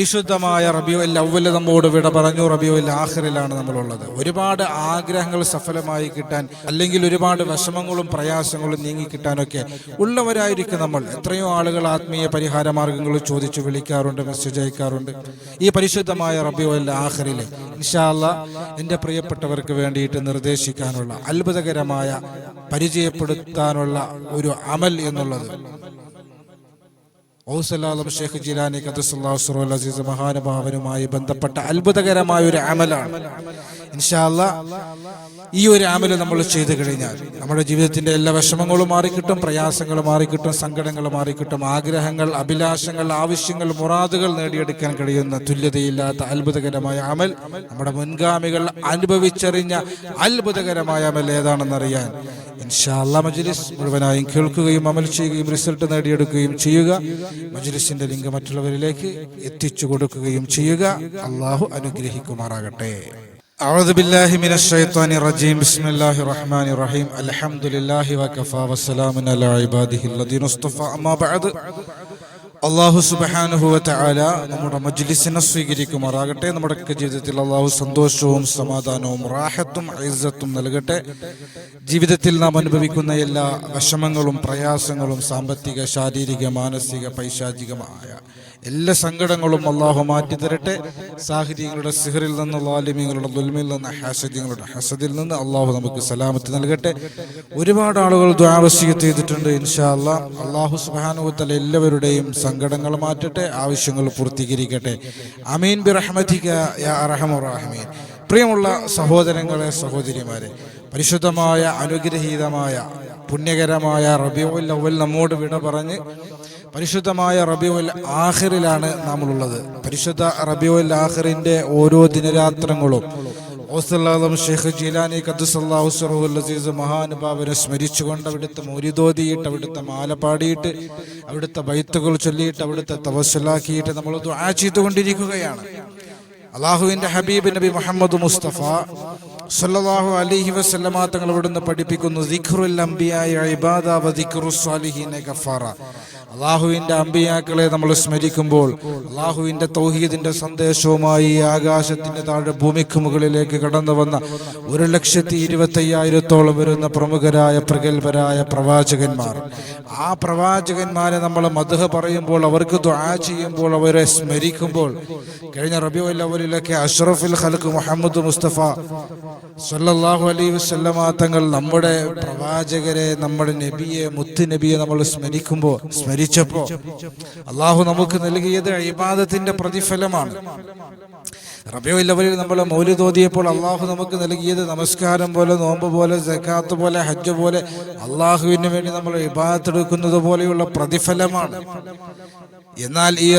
പരിശുദ്ധമായ റബിയുൽ അവൽ നമ്മോട് വിട പറഞ്ഞു. റബിയുൽ ആഖിറിലാണ് നമ്മളുള്ളത്. ഒരുപാട് ആഗ്രഹങ്ങൾ സഫലമായി കിട്ടാൻ അല്ലെങ്കിൽ ഒരുപാട് വിഷമങ്ങളും പ്രയാസങ്ങളും നീങ്ങി കിട്ടാനൊക്കെ ഉള്ളവരായിരിക്കും നമ്മൾ. എത്രയോ ആളുകൾ ആത്മീയ പരിഹാര മാർഗങ്ങൾ ചോദിച്ചു വിളിക്കാറുണ്ട് മെസ്സേജ് അയക്കാറുണ്ട്. ഈ പരിശുദ്ധമായ റബിയുൽ ആഹ്റിൽ ഇൻഷാല്ല എന്റെ പ്രിയപ്പെട്ടവർക്ക് വേണ്ടിയിട്ട് നിർദ്ദേശിക്കാനുള്ള അത്ഭുതകരമായ പരിചയപ്പെടുത്താനുള്ള ഒരു അമൽ എന്നുള്ളത് ഔസലാലം ഷേഖ് ജിലാനി ഖദസുല്ലാഹു അസീസ് മഹാനുഭാവനുമായി ബന്ധപ്പെട്ട അത്ഭുതകരമായ ഒരു അമലാണ്. ഇൻഷാല്ല ഈ ഒരു അമൽ നമ്മൾ ചെയ്തു കഴിഞ്ഞാൽ നമ്മുടെ ജീവിതത്തിന്റെ എല്ലാ വിഷമങ്ങളും മാറിക്കിട്ടും പ്രയാസങ്ങൾ മാറിക്കിട്ടും സങ്കടങ്ങൾ മാറിക്കിട്ടും ആഗ്രഹങ്ങൾ അഭിലാഷങ്ങൾ ആവശ്യങ്ങൾ മുറാദുകൾ നേടിയെടുക്കാൻ കഴിയുന്ന തുല്യതയില്ലാത്ത അത്ഭുതകരമായ അമൽ നമ്മുടെ മുൻഗാമികൾ അനുഭവിച്ചറിഞ്ഞ അത്ഭുതകരമായ അമൽ ഏതാണെന്നറിയാൻ ഇൻഷാല്ല മജ്ലിസ് മുഴുവനായും കേൾക്കുകയും അമൽ ചെയ്യുകയും റിസൾട്ട് നേടിയെടുക്കുകയും ചെയ്യുക. മജ്ലിസിന്റെ ലിങ്ക് മറ്റുള്ളവരിലേക്ക് എത്തിച്ചു കൊടുക്കുകയും ചെയ്യുക അള്ളാഹു അനുഗ്രഹിക്കുമാറാകട്ടെ أعوذ بالله من الشيطان الرجيم بسم الله الرحمن الرحيم الحمد لله وكفى وسلام على عباده الذين اصطفى أما بعد അള്ളാഹു സുബാനുഹുവ ആല നമ്മുടെ മജ്ലിസിനെ സ്വീകരിക്കുമാറാകട്ടെ. നമ്മുടെ ജീവിതത്തിൽ അള്ളാഹു സന്തോഷവും സമാധാനവും റാഹത്തും ഐസത്തും നൽകട്ടെ. ജീവിതത്തിൽ നാം അനുഭവിക്കുന്ന എല്ലാ വിഷമങ്ങളും പ്രയാസങ്ങളും സാമ്പത്തിക ശാരീരിക മാനസിക പൈശാചികമായ എല്ലാ സങ്കടങ്ങളും അള്ളാഹു മാറ്റി തരട്ടെ. സാഹിത്യങ്ങളുടെ സിഹറിൽ നിന്ന് ലാലിമ്യങ്ങളുടെ ദുൽമിൽ നിന്ന് ഹസദ്യങ്ങളുടെ ഹസദിൽ നിന്ന് അള്ളാഹു നമുക്ക് സലാമത്ത് നൽകട്ടെ. ഒരുപാട് ആളുകൾ ദ്വാവശ്യം ചെയ്തിട്ടുണ്ട് ഇൻഷാ അല്ലാ അള്ളാഹു സുബാനുവത്തല എല്ലാവരുടെയും സങ്കടങ്ങൾ മാറ്റട്ടെ ആവശ്യങ്ങൾ പൂർത്തീകരിക്കട്ടെ. അമീൻ ബി റഹ്മദിക യാ പ്രിയമുള്ള സഹോദരങ്ങളെ സഹോദരിമാരെ പരിശുദ്ധമായ അനുഗ്രഹീതമായ പുണ്യകരമായ റബിയുൽ അവൽ നമ്മോട് വിട പറഞ്ഞ് പരിശുദ്ധമായ റബിയുൽ ആഹിറിലാണ് നമ്മളുള്ളത് പരിശുദ്ധ റബിയുൽ ആഹിറിന്റെ ഓരോ ദിനരാത്രങ്ങളും ഓസ്ലാദം ഷെയ്ഖ് ജീലാനി ഖദ്സുല്ലാഹുസ്റഹുൽ അസീസ് മഹാനുഭാവനെ സ്മരിച്ചുകൊണ്ട് അവിടുത്തെ മൗരിതോതിയിട്ട് അവിടുത്തെ മാല പാടിയിട്ട് അവിടുത്തെ ബൈത്തുകൾ ചൊല്ലിയിട്ട് അവിടുത്തെ തവസ്സലാക്കിയിട്ട് നമ്മൾ ദുആ ചെയ്തുകൊണ്ടിരിക്കുകയാണ്. അള്ളാഹുവിന്റെ ഹബീബ് നബി മുഹമ്മദ് മുസ്തഫ സല്ലല്ലാഹു അലൈഹി വസല്ലമ തങ്ങൾ ഇവിടുന്ന് പഠിപ്പിക്കുന്നു ദിഖുറുൽ അംബിയായ ഇബാദ വ ദിഖ്റു അമ്പിയാക്കളെ നമ്മൾ സ്മരിക്കുമ്പോൾ അള്ളാഹുവിന്റെ തൗഹീദിന്റെ സന്ദേശവുമായി ആകാശത്തിന്റെ താഴെ ഭൂമിക്ക് മുകളിലേക്ക് കടന്നു വന്ന ഒരു ലക്ഷത്തി ഇരുപത്തി അയ്യായിരത്തോളം വരുന്ന പ്രമുഖരായ പ്രഗത്ഭരായ പ്രവാചകന്മാർ. ആ പ്രവാചകന്മാരെ നമ്മൾ മധുഹ പറയുമ്പോൾ അവർക്ക് ദ്വാ ചെയ്യുമ്പോൾ അവരെ സ്മരിക്കുമ്പോൾ കഴിഞ്ഞ റബിയുൽ അവലിലൊക്കെ അഷ്റഫുൽ ഖൽക്ക് മുഹമ്മദ് മുസ്തഫ സല്ലല്ലാഹു അലൈഹി വസല്ലമ തങ്ങൾ നമ്മുടെ പ്രവാചകരെ നമ്മുടെ നബിയെ മുത്തു നബിയെ നമ്മൾ സ്മരിക്കുമ്പോൾ സ്മരിച്ചപ്പോൾ അള്ളാഹു നമുക്ക് നൽകിയത് ഇബാദത്തിന്റെ പ്രതിഫലമാണ്. റബിയുൽ ഇല്ലവരിൽ നമ്മൾ മൗലിദ് ഓതിയപ്പോൾ അള്ളാഹു നമുക്ക് നൽകിയത് നമസ്കാരം പോലെ നോമ്പ് പോലെ ജക്കാത്ത് പോലെ ഹജ്ജ് പോലെ അള്ളാഹുവിന് വേണ്ടി നമ്മൾ ഇബാദത്ത് എടുക്കുന്നത് പോലെയുള്ള പ്രതിഫലമാണ്. എന്നാൽ ഈ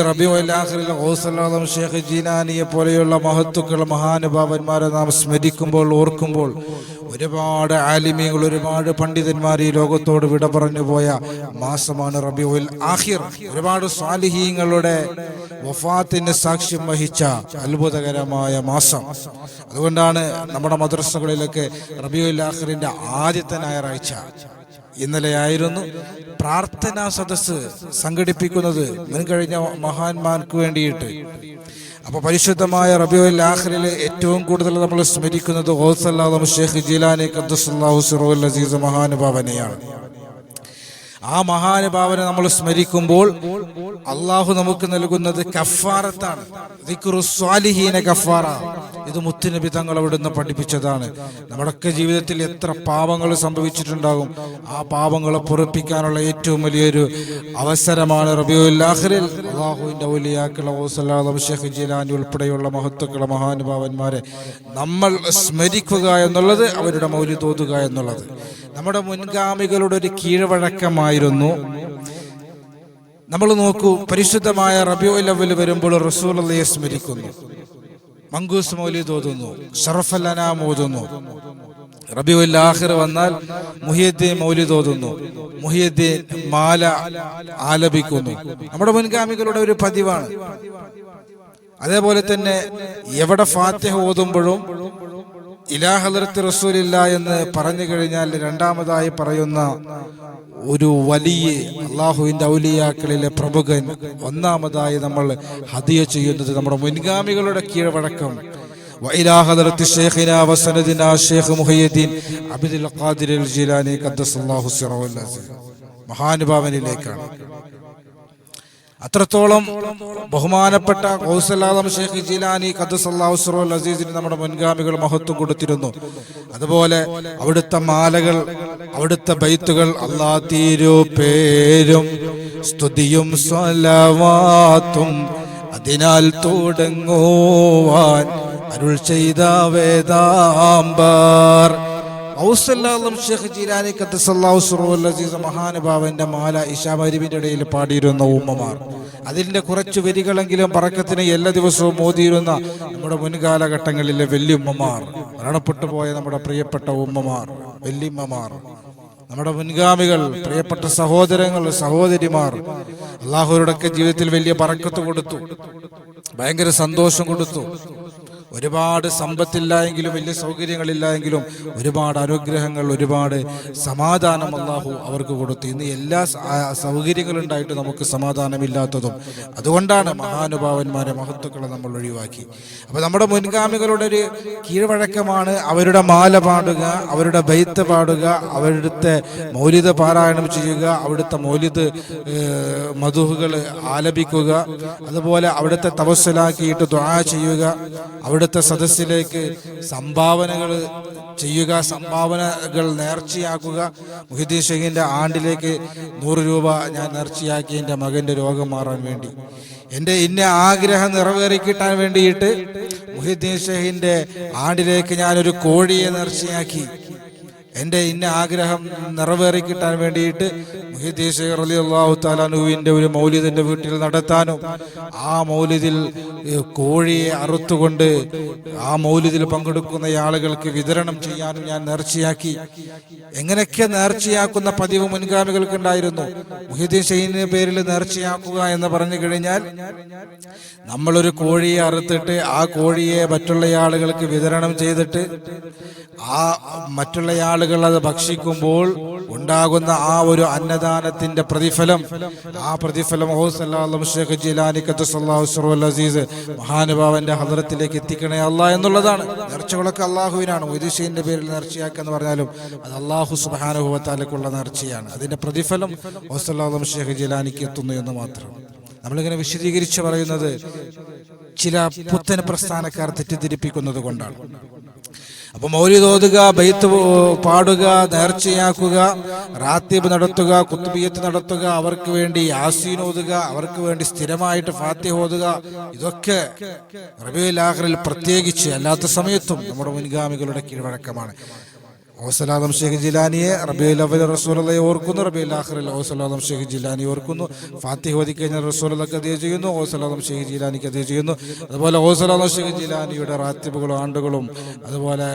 ഓസലാം ഷേഖ് ജീനാനിയെ പോലെയുള്ള മഹത്തുക്കൾ മഹാനുഭാവന്മാരെ നാം സ്മരിക്കുമ്പോൾ ഓർക്കുമ്പോൾ ഒരുപാട് ആലിമ്യങ്ങൾ ഒരുപാട് പണ്ഡിതന്മാർ ഈ ലോകത്തോട് വിട പറഞ്ഞു പോയ മാസമാണ് റബിഉൽ ആഹിർ ഒരുപാട് സ്വാലിഹീങ്ങളുടെ വഫാത്തിന് സാക്ഷ്യം വഹിച്ച അത്ഭുതകരമായ മാസം. അതുകൊണ്ടാണ് നമ്മുടെ മദ്രസകളിലൊക്കെ റബിഉൽ ആഹിറിന്റെ ആദ്യത്തെ ഞായറാഴ്ച. ഇന്നലെയായിരുന്നു പ്രാർത്ഥനാ സദസ്സ് സംഘടിപ്പിക്കുന്നത് മുൻകഴിഞ്ഞ മഹാന്മാർക്ക് വേണ്ടിയിട്ട്. അപ്പൊ പരിശുദ്ധമായ റബിയുൽ ആഖിറിൽ ഏറ്റവും കൂടുതൽ നമ്മൾ സ്മരിക്കുന്നത് ഷെയ്ഖ് ഷേഖ് ജിലാനി അള്ളാഹു സിറോൽ അസീസ് മഹാനുഭാവനെയാണ്. ആ മഹാനുഭാവനെ നമ്മൾ സ്മരിക്കുമ്പോൾ അള്ളാഹു നമുക്ക് നൽകുന്നത് കഫാറത്താണ്. സ്വാലിഹീന കഫാറ. ഇത് മുത്തുനബി തങ്ങൾ അവിടുന്ന് പഠിപ്പിച്ചതാണ്. നമ്മുടെയൊക്കെ ജീവിതത്തിൽ എത്ര പാപങ്ങൾ സംഭവിച്ചിട്ടുണ്ടാകും. ആ പാപങ്ങളെ പൊറപ്പിക്കാനുള്ള ഏറ്റവും വലിയൊരു അവസരമാണ് റബിയുല്ലാഹിറിൽ ഉൾപ്പെടെയുള്ള മഹത്വക്കളെ മഹാനുഭാവന്മാരെ നമ്മൾ സ്മരിക്കുക എന്നുള്ളത് അവരുടെ മൗലി തോതുക എന്നുള്ളത്. നമ്മുടെ മുൻഗാമികളുടെ ഒരു കീഴ്വഴക്കമായിരുന്നു. നമ്മൾ നോക്കൂ പരിശുദ്ധമായ റബിയോ ലവൽ വരുമ്പോൾ റസൂൽ അള്ളയെ സ്മരിക്കുന്നു. മങ്കൂസ് മൗലിദ് ഓതുന്നു ഷറഫല്ലനാം ഓതുന്നു. റബിയുൽ ആഹിർ വന്നാൽ മുഹിയദ്ദീൻ മൗലിദ് ഓതുന്നു മുഹിയദ്ദീൻ മാല ആലപിക്കുന്നു. നമ്മുടെ മുൻഗാമികളുടെ ഒരു പതിവാണ്. അതേപോലെ തന്നെ എവിടെ ഫാത്തിഹ ഓതുമ്പോഴും ഇലാ ഹലറത്ത് റസൂലില്ല എന്ന് പറഞ്ഞു കഴിഞ്ഞാൽ രണ്ടാമതായി പറയുന്ന ഒരു വലിയ അള്ളാഹുവിന്റെ ഔലിയാക്കളിലെ പ്രമുഖൻ ഒന്നാമതായി നമ്മൾ ഹദിയ ചെയ്യുന്നത് നമ്മുടെ മുൻഗാമികളുടെ കീഴ്വഴക്കം وإلى حضرة شيخنا وسندنا الشيخ محي الدين عبد القادر الجيلاني قدس الله سره العزيز മഹാനുഭാവനിലേക്കാണ് അത്രത്തോളം ബഹുമാനപ്പെട്ട കൗസലാദം ഷെയ്ഖ് ജിലാനി ഖദ്സല്ലാഹുസ്റുൽ അസീസിന് നമ്മുടെ മുൻഗാമികൾ മഹത്വം കൊടുത്തിരുന്നു. അതുപോലെ അവിടുത്തെ മാലകൾ അവിടുത്തെ ബൈത്തുകൾ അള്ളാ തീരു പേരും സ്തുതിയും സ്വലവാത്തും അതിനാൽ തുടങ്ങുവാൻ അരുൾ ചെയ്ത വേദാംബർ. മഹാനുഭാവന്റെ മാല ഇഷാമരിവിന്റെ ഇടയിൽ പാടിയിരുന്ന ഉമ്മമാർ. അതിന്റെ കുറച്ച് വരികളെങ്കിലും പറക്കത്തിന് എല്ലാ ദിവസവും മോദിയിരുന്ന നമ്മുടെ മുൻകാലഘട്ടങ്ങളിലെ വല്യമ്മമാർ. മരണപ്പെട്ടു പോയ നമ്മുടെ പ്രിയപ്പെട്ട ഉമ്മമാർ വല്യമ്മമാർ. നമ്മുടെ മുൻഗാമികൾ പ്രിയപ്പെട്ട സഹോദരങ്ങൾ സഹോദരിമാർ. അള്ളാഹുരുടെ ജീവിതത്തിൽ വലിയ പറക്കത്ത് കൊടുത്തു. ഭയങ്കര സന്തോഷം കൊടുത്തു. ഒരുപാട് സമ്പത്തില്ല എങ്കിലും വലിയ സൗകര്യങ്ങളില്ല എങ്കിലും ഒരുപാട് അനുഗ്രഹങ്ങൾ ഒരുപാട് സമാധാനം അള്ളാഹു അവർക്ക് കൊടുത്തു. ഇന്ന് എല്ലാ സൗകര്യങ്ങളുണ്ടായിട്ട് നമുക്ക് സമാധാനമില്ലാത്തതും അതുകൊണ്ടാണ് മഹാനുഭാവന്മാരെ മഹത്വക്കളെ നമ്മൾ ഒഴിവാക്കി. അപ്പൊ നമ്മുടെ മുൻഗാമികളുടെ ഒരു കീഴ്വഴക്കമാണ് അവരുടെ മാല പാടുക അവരുടെ ബൈത്ത് പാടുക അവരുടെ മൗലിത പാരായണം ചെയ്യുക അവിടുത്തെ മൗലിത് മധുഹുകൾ ആലപിക്കുക അതുപോലെ അവിടുത്തെ തപസ്സിലാക്കിയിട്ട് ദ്വാ ചെയ്യുക അവിടുത്തെ സദസ്സിലേക്ക് സംഭാവനകൾ ചെയ്യുക സംഭാവനകൾ നേർച്ചയാക്കുക. മുഹിദ്ദീൻ ഷെയ്ഖിന്റെ ആണ്ടിലേക്ക് നൂറ് രൂപ ഞാൻ നേർച്ചയാക്കി എന്റെ മകന്റെ രോഗം മാറാൻ വേണ്ടി. എന്റെ ഇന്ന ആഗ്രഹം നിറവേറി കിട്ടാൻ വേണ്ടിയിട്ട് മുഹിദ്ദീൻ ഷെയ്ഖിന്റെ ആണ്ടിലേക്ക് ഞാനൊരു കോഴിയെ നേർച്ചയാക്കി. എന്റെ ഇന്ന ആഗ്രഹം നിറവേറി കിട്ടാൻ വേണ്ടിയിട്ട് മുഹിദ്ദീൻ ഷെയ്ഖ് അലി അള്ളാഹു താലാനുവിന്റെ ഒരു മൗലിദിന്റെ വീട്ടിൽ നടത്താനും ആ മൗലിദിൽ കോഴിയെ അറുത്തുകൊണ്ട് ആ മൗലിദിൽ പങ്കെടുക്കുന്ന ആളുകൾക്ക് വിതരണം ചെയ്യാനും ഞാൻ നേർച്ചയാക്കി. എങ്ങനെയൊക്കെ നേർച്ചയാക്കുന്ന പതിവ് മുൻഗാമികൾക്ക് ഉണ്ടായിരുന്നു? മുഹിദ്ദീൻ ഷെയ്ഖിന്റെ പേരിൽ നേർച്ചയാക്കുക എന്ന് പറഞ്ഞു കഴിഞ്ഞാൽ നമ്മളൊരു കോഴിയെ അറുത്തിട്ട് ആ കോഴിയെ മറ്റുള്ള ആളുകൾക്ക് വിതരണം ചെയ്തിട്ട് ആ മറ്റുള്ള ആളുകൾ അത് ഭക്ഷിക്കുമ്പോൾ ഉണ്ടാകുന്ന ആ ഒരു അന്നദാനത്തിന്റെ പ്രതിഫലം ആ പ്രതിഫലം അസീസ് മഹാനുഭാവന്റെ ഹദറത്തിലേക്ക് എത്തിക്കണേ അല്ല എന്നുള്ളതാണ്. നേർച്ചകളൊക്കെ അള്ളാഹുവിനാണ് മൊയ്തീഷീന്റെ പേരിൽ നേർച്ചയാക്കെന്ന് പറഞ്ഞാലും അത് അള്ളാഹു സുബാനുഭവത്താലേക്കുള്ള നേർച്ചയാണ്. അതിന്റെ പ്രതിഫലം ഹൗസല്ലാഹും ഷേഖ് ജിലാനിക്ക് എത്തുന്നു എന്ന് മാത്രം. നമ്മളിങ്ങനെ വിശദീകരിച്ച് പറയുന്നത് ചില പുത്തൻ പ്രസ്ഥാനക്കാർ തെറ്റിദ്ധരിപ്പിക്കുന്നത് കൊണ്ടാണ്. അപ്പൊ മൗലിദ് ഓതുക ബൈത്ത് പാടുക നേർച്ചയാക്കുക റാത്തീബ് നടത്തുക കുത്തുബിയത്ത് നടത്തുക അവർക്ക് വേണ്ടി യാസീൻ ഓതുക അവർക്ക് വേണ്ടി സ്ഥിരമായിട്ട് ഫാത്തിഹ ഓതുക ഇതൊക്കെ റബിയുൽ ആഖിറിൽ പ്രത്യേകിച്ച് അല്ലാത്ത സമയത്തും നമ്മുടെ മുൻഗാമികളുടെ കീഴ്വഴക്കമാണ്. ഓസലാദം ഷെയ്ഖ് ജിലാനിയെ റബിയുൽ അവൽ റസൂലയെ ഓർക്കുന്നു റബിയുൽ ആഖിറിൽ ഓസലാദം ഷെയ്ഖ് ജിലാനി ഓർക്കുന്നു ഫാത്തിഹ ഓതി കഴിഞ്ഞാൽ റസൂലക്ക് അതേ ചെയ്യുന്നു ഓസലാദം ഷെയ്ഖ് ജിലാനിക്ക് അതേ ചെയ്യുന്നു. അതുപോലെ ഓസലാദം ഷെയ്ഖ് ജിലാനിയുടെ റാത്തിബുകളും ആണ്ടുകളും അതുപോലെ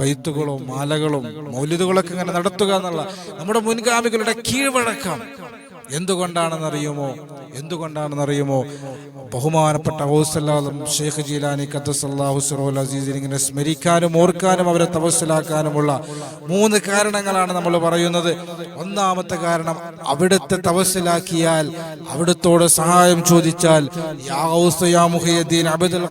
ബൈത്തുകളും മാലകളും മൗലിദുകളൊക്കെ ഇങ്ങനെ നടത്തുക എന്നുള്ള നമ്മുടെ മുൻഗാമികളുടെ കീഴ്വഴക്കം എന്തുകൊണ്ടാണെന്നറിയുമോ? എന്തുകൊണ്ടാണെന്നറിയുമോ? ബഹുമാനപ്പെട്ട ഹൗസല്ലാദും ഷെയ്ഖ് ജീലാനി ഖദ്ദസല്ലാഹു ഹുസറോൽ അസീസിനെ ഇങ്ങനെ സ്മരിക്കാനും ഓർക്കാനും അവരെ തപസ്സിലാക്കാനുമുള്ള മൂന്ന് കാരണങ്ങളാണ് നമ്മൾ പറയുന്നത്. ഒന്നാമത്തെ കാരണം അവിടുത്തെ തപസ്സിലാക്കിയാൽ അവിടുത്തോട് സഹായം ചോദിച്ചാൽ യാ യാ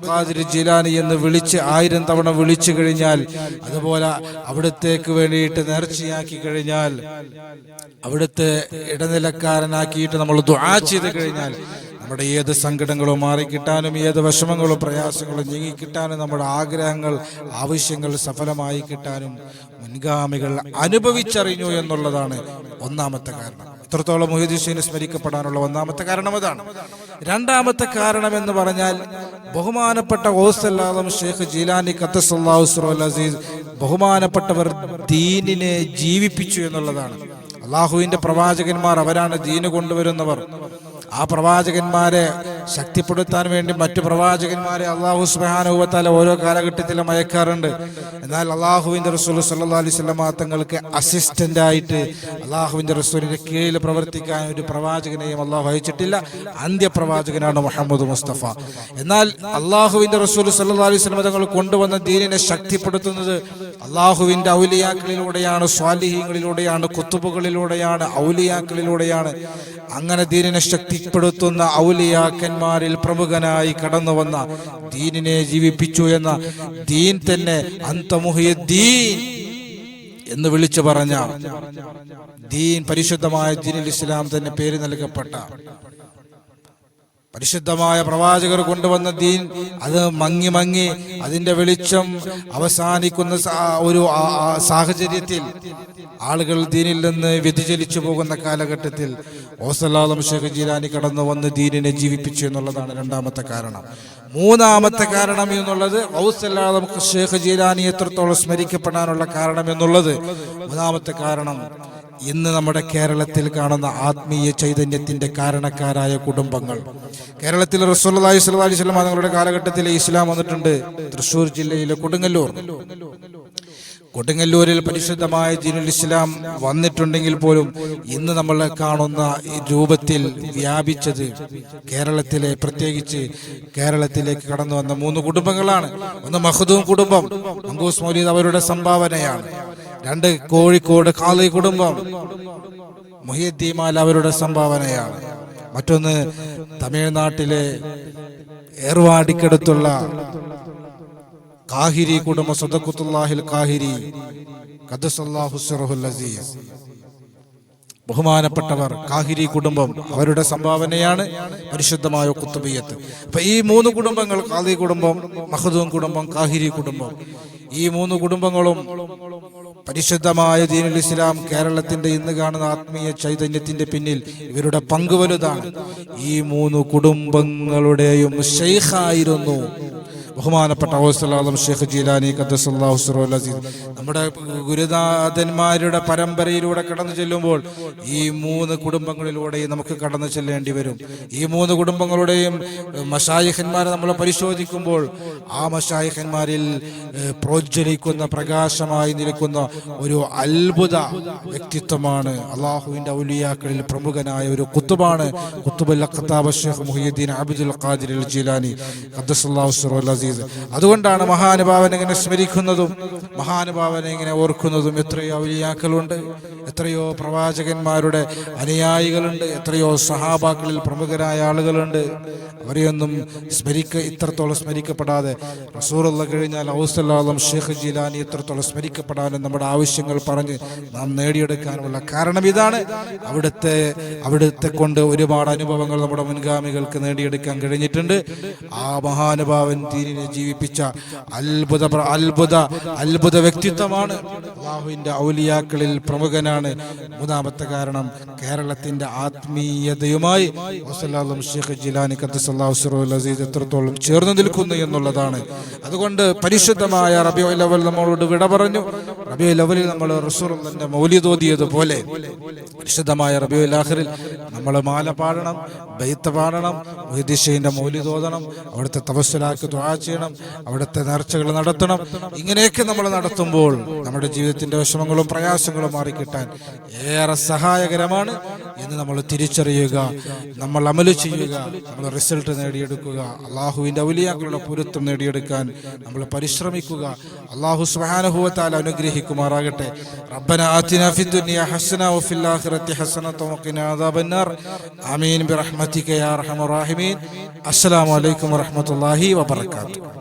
ഖാദിർ ജിലാനി എന്ന് വിളിച്ച് ആയിരം തവണ വിളിച്ചു കഴിഞ്ഞാൽ അതുപോലെ അവിടത്തേക്ക് വേണ്ടിയിട്ട് നേർച്ചയാക്കി കഴിഞ്ഞാൽ അവിടുത്തെ ഇടനിലക്കാരനാക്കിയിട്ട് നമ്മൾ ദുആ ചെയ്ത് കഴിഞ്ഞാൽ നമ്മുടെ ഏത് സങ്കടങ്ങളും മാറിക്കിട്ടാനും ഏത് വിഷമങ്ങളും പ്രയാസങ്ങളും നീങ്ങിക്കിട്ടാനും നമ്മുടെ ആഗ്രഹങ്ങൾ ആവശ്യങ്ങൾ സഫലമായി കിട്ടാനും മുൻഗാമികൾ അനുഭവിച്ചറിഞ്ഞു എന്നുള്ളതാണ് ഒന്നാമത്തെ കാരണം. ഇത്രത്തോളം മൊഹീദീഷീന് സ്മരിക്കപ്പെടാനുള്ള ഒന്നാമത്തെ കാരണം അതാണ്. രണ്ടാമത്തെ കാരണം എന്ന് പറഞ്ഞാൽ ബഹുമാനപ്പെട്ട ഓസല്ലാദം ഷെയ്ഖ് ജീലാനി ഖത്തസല്ലാഹു അസീസ് ബഹുമാനപ്പെട്ടവർ ദീനിനെ ജീവിപ്പിച്ചു എന്നുള്ളതാണ്. അള്ളാഹുവിന്റെ പ്രവാചകന്മാർ അവരാണ് ദീന് കൊണ്ടുവരുന്നവർ. ആ പ്രവാചകന്മാരെ ശക്തിപ്പെടുത്താൻ വേണ്ടി മറ്റു പ്രവാചകന്മാരെ അള്ളാഹു സ്മഹാനുഭവത്താൽ ഓരോ കാലഘട്ടത്തിലും അയക്കാറുണ്ട്. എന്നാൽ അള്ളാഹുവിന്റെ റസൂൽ സല്ലാ അലൈഹി സ്വലമ തങ്ങൾക്ക് അസിസ്റ്റന്റ് ആയിട്ട് അള്ളാഹുവിന്റെ റസൂലിന്റെ കീഴിൽ പ്രവർത്തിക്കാൻ ഒരു പ്രവാചകനെയും അള്ളാഹു അയച്ചിട്ടില്ല. അന്ത്യപ്രവാചകനാണ് മുഹമ്മദ് മുസ്തഫ. എന്നാൽ അള്ളാഹുവിന്റെ റസൂൽ സല്ലാ അലൈഹി സ്വലമ തങ്ങൾ കൊണ്ടുവന്ന ദീനിനെ ശക്തിപ്പെടുത്തുന്നത് അള്ളാഹുവിന്റെ ഔലിയാക്കളിലൂടെയാണ് സ്വാലിഹികളിലൂടെയാണ് കുത്തുബുകളിലൂടെയാണ് ഔലിയാക്കളിലൂടെയാണ് അങ്ങനെ ദീനിനെ ശക്തിപ്പെടുത്തുന്ന ഔലിയാക്കന്മാരിൽ പ്രമുഖനായി കടന്നു വന്ന ദീനിനെ ജീവിപ്പിച്ചു എന്ന ദീൻ തന്നെ അന്തമുഹിയദ്ദീൻ എന്ന് വിളിച്ചു പറഞ്ഞ ദീൻ പരിശുദ്ധമായ ദീനിൽ ഇസ്ലാം തന്നെ പേര് നൽകപ്പെട്ട പരിശുദ്ധമായ പ്രവാചകർ കൊണ്ടുവന്ന ദീൻ അത് മങ്ങി മങ്ങി അതിന്റെ വെളിച്ചം അവസാനിക്കുന്ന ഒരു സാഹചര്യത്തിൽ ആളുകൾ ദീനിൽ നിന്ന് വ്യതിചലിച്ചു പോകുന്ന കാലഘട്ടത്തിൽ ഓസലാദം ഷേഖ് ജീലാനി കടന്നു വന്ന് ദീനിനെ ജീവിപ്പിച്ചു എന്നുള്ളതാണ് രണ്ടാമത്തെ കാരണം. മൂന്നാമത്തെ കാരണം എന്നുള്ളത് ഔസല്ലാദം ഷേഖ് ജീലാനി എത്രത്തോളം സ്മരിക്കപ്പെടാനുള്ള കാരണം എന്നുള്ളത്. മൂന്നാമത്തെ കാരണം ഇന്ന് നമ്മുടെ കേരളത്തിൽ കാണുന്ന ആത്മീയ ചൈതന്യത്തിന്റെ കാരണക്കാരായ കുടുംബങ്ങൾ. കേരളത്തിൽ റസൂലി അലൈഹി സ്വലം തങ്ങളുടെ കാലഘട്ടത്തിൽ ഇസ്ലാം വന്നിട്ടുണ്ട്. തൃശ്ശൂർ ജില്ലയിലെ കൊടുങ്ങല്ലൂർ. കൊടുങ്ങല്ലൂരിൽ പരിശുദ്ധമായ ജീനുൽ ഇസ്ലാം വന്നിട്ടുണ്ടെങ്കിൽ പോലും ഇന്ന് നമ്മൾ കാണുന്ന രൂപത്തിൽ വ്യാപിച്ചത് കേരളത്തിലെ പ്രത്യേകിച്ച് കേരളത്തിലേക്ക് കടന്നു വന്ന മൂന്ന് കുടുംബങ്ങളാണ്. ഒന്ന് മഹദൂം കുടുംബം മങ്കൂസ് മൗലീദ് അവരുടെ സംഭാവനയാണ്. രണ്ട് കോഴിക്കോട് കാളി കുടുംബം. മുഹിയദ്ദീമാൽ അവരുടെ സംഭാവനയാണ്. മറ്റൊന്ന് തമിഴ്നാട്ടിലെ ഏർവാടിക്കടുത്തുള്ള കാഹിരി കുടുംബ സദക്കുത്തുല്ലാഹിൽ കാഹിരി ബഹുമാനപ്പെട്ടവർ കാഹിരി കുടുംബം അവരുടെ സംഭാവനയാണ് പരിശുദ്ധമായ കുത്തുബിയത്ത് അപ്പൊ ഈ മൂന്ന് കുടുംബങ്ങൾ കാദി കുടുംബം മഹദൂം കുടുംബം കാഹിരി കുടുംബം ഈ മൂന്ന് കുടുംബങ്ങളും പരിശുദ്ധമായ ദീനുൽ ഇസ്ലാം കേരളത്തിന്റെ ഇന്ന് കാണുന്ന ആത്മീയ ചൈതന്യത്തിന്റെ പിന്നിൽ ഇവരുടെ പങ്ക് വലുതാണ്. ഈ മൂന്ന് കുടുംബങ്ങളുടെയും ഷെയ്ഖായിരുന്നു ബഹുമാനപ്പെട്ട ഔസലാദം ഷെയ്ഖ് ജീലാനി ഖദ്ദസല്ലാഹു സിറോൽ അസീസ് നമ്മുടെ ഗുരുനാഥന്മാരുടെ പരമ്പരയിലൂടെ കടന്നു ചെല്ലുമ്പോൾ ഈ മൂന്ന് കുടുംബങ്ങളിലൂടെയും നമുക്ക് കടന്നു ചെല്ലേണ്ടി വരും. ഈ മൂന്ന് കുടുംബങ്ങളുടെയും മഷായിഖന്മാരെ നമ്മൾ പരിശോധിക്കുമ്പോൾ ആ മഷായിഖന്മാരിൽ പ്രോജ്വലിക്കുന്ന പ്രകാശമായി നിൽക്കുന്ന ഒരു അത്ഭുത വ്യക്തിത്വമാണ് അള്ളാഹുവിന്റെ ഔലിയാക്കളിൽ പ്രമുഖനായ ഒരു കുത്തുബാണ്. കുത്തുബുൽ Khattab Sheikh Muhiyuddin Abidul Qadir Jilani ഖദ്ദസല്ലാഹു സിറോൽ അസീസ്. അതുകൊണ്ടാണ് മഹാനുഭാവനെ ഇങ്ങനെ സ്മരിക്കുന്നതും മഹാനുഭാവനെ ഇങ്ങനെ ഓർക്കുന്നതും എത്രയോ ഔലിയാക്കളുണ്ട് എത്രയോ പ്രവാചകന്മാരുടെ അനുയായികളുണ്ട് എത്രയോ സഹാബാക്കളിൽ പ്രമുഖരായ ആളുകളുണ്ട്. അവരെയൊന്നും സ്മരിക്ക ഇത്രത്തോളം സ്മരിക്കപ്പെടാതെ. റസൂറുള്ള കഴിഞ്ഞാൽ ഔസല്ലാളം ഷേഖ് ജിലാനി ഇത്രത്തോളം സ്മരിക്കപ്പെടാനും നമ്മുടെ ആവശ്യങ്ങൾ പറഞ്ഞ് നാം നേടിയെടുക്കാനുള്ള കാരണം ഇതാണ്. അവിടുത്തെ അവിടുത്തെ കൊണ്ട് ഒരുപാട് അനുഭവങ്ങൾ നമ്മുടെ മുൻഗാമികൾക്ക് നേടിയെടുക്കാൻ കഴിഞ്ഞിട്ടുണ്ട്. ആ മഹാനുഭാവൻ ദീനിനെ ജീവിപ്പിച്ച അത്ഭുത അത്ഭുത അത്ഭുത വ്യക്തിത്വമാണ് അള്ളാഹുവിന്റെ ഔലിയാക്കളിൽ പ്രമുഖനാണ് മൂന്നാമത്തെ കാരണം കേരളത്തിന്റെ ആത്മീയതയുമായി ഷേഖ് ജിലാനി അസീസ് എത്രത്തോളം ചേർന്ന് നിൽക്കുന്നു എന്നുള്ളതാണ്. അതുകൊണ്ട് പരിശുദ്ധമായ റബിയോ ലെവൽ നമ്മളോട് വിട പറഞ്ഞു. റബിയോ ലവലിൽ നമ്മൾ റസൂറിന്റെ മൗലിതോതിയതുപോലെ വിശുദ്ധമായ റബിയുൽ ലാഹറിൽ നമ്മൾ മാല പാടണം ബൈത്ത് പാടണം മുഹദ്ദീഷീന്റെ മൗല്യതോതണം അവിടുത്തെ തപസ്സിലാക്കി ദുആ ചെയ്യണം അവിടുത്തെ നേർച്ചകൾ നടത്തണം. ഇങ്ങനെയൊക്കെ നമ്മൾ നടത്തുമ്പോൾ നമ്മുടെ ജീവിതത്തിന്റെ വിഷമങ്ങളും പ്രയാസങ്ങളും മാറിക്കിട്ടാൻ ഏറെ സഹായകരമാണ്. എന്ന് നമ്മൾ തിരിച്ചറിയുക നമ്മൾ അമൽ ചെയ്യുക നമ്മൾ റിസൾട്ട് നേടിയെടുക്കുക അള്ളാഹുവിന്റെ ഔലിയാക്കളുടെ പൊരുത്തം നേടിയെടുക്കാൻ നമ്മൾ പരിശ്രമിക്കുക. അള്ളാഹു സുബ്ഹാനഹു വതആല അനുഗ്രഹിക്കുമാറാകട്ടെ. റബ്ബന ആതിന വഖിന അദാബന്നാർ. ആമീൻ. ബിറഹ്മതിക യാ റഹീമീൻ. അസ്സലാമു അലൈക്കും